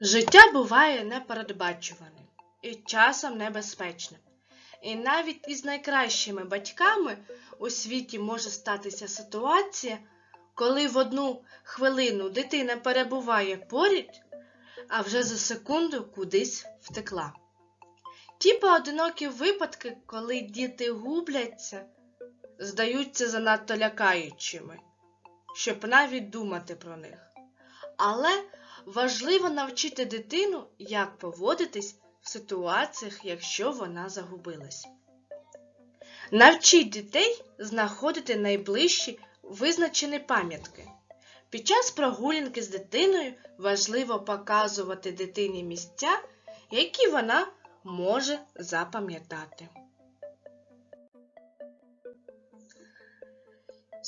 Життя буває непередбачуваним і часом небезпечним. І навіть із найкращими батьками у світі може статися ситуація, коли в одну хвилину дитина перебуває поряд, а вже за секунду кудись втекла. Ті поодинокі випадки, коли діти губляться, здаються занадто лякаючими, щоб навіть думати про них. Але важливо навчити дитину, як поводитись в ситуаціях, якщо вона загубилась. Навчіть дітей знаходити найближчі визначені пам'ятки. Під час прогулянки з дитиною важливо показувати дитині місця, які вона може запам'ятати.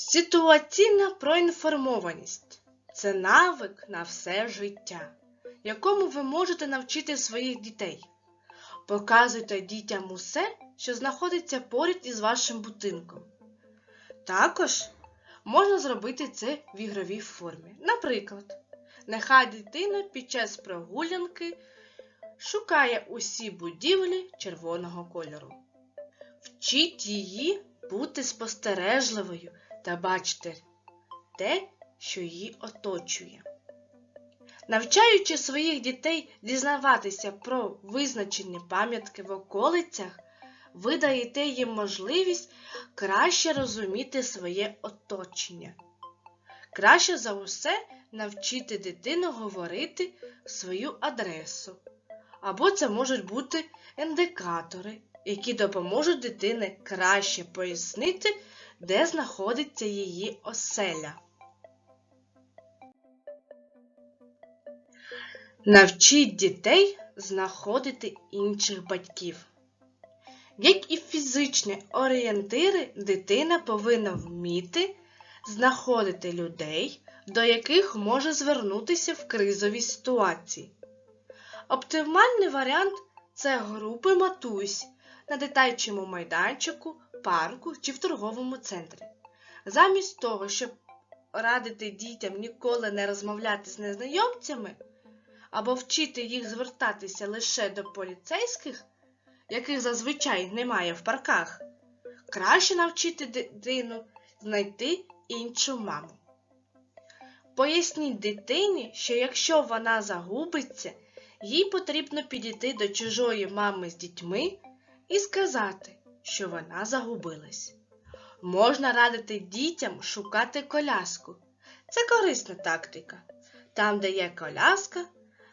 Ситуаційна проінформованість це навик на все життя, якому ви можете навчити своїх дітей. Показуйте дітям усе, що знаходиться поряд із вашим будинком. Також можна зробити це в ігровій формі. Наприклад, нехай дитина під час прогулянки шукає усі будівлі червоного кольору. Вчіть її бути спостережливою та бачити те, що її оточує. Навчаючи своїх дітей дізнаватися про визначені пам'ятки в околицях, ви даєте їм можливість краще розуміти своє оточення. Краще за усе навчити дитину говорити свою адресу. Або це можуть бути індикатори, які допоможуть дитині краще пояснити, де знаходиться її оселя. Навчіть дітей знаходити інших батьків. Як і фізичні орієнтири, дитина повинна вміти знаходити людей, до яких може звернутися в кризовій ситуації. Оптимальний варіант це групи матусь на дитячому майданчику, парку чи в торговому центрі. Замість того, щоб радити дітям ніколи не розмовляти з незнайомцями або вчити їх звертатися лише до поліцейських, яких зазвичай немає в парках, краще навчити дитину знайти іншу маму. Поясніть дитині, що якщо вона загубиться, їй потрібно підійти до чужої мами з дітьми і сказати, що вона загубилась. Можна радити дітям шукати коляску. Це корисна тактика. Там, де є коляска,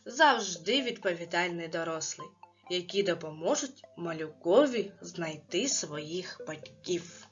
завжди відповідальний дорослий, які допоможуть малюкові знайти своїх батьків.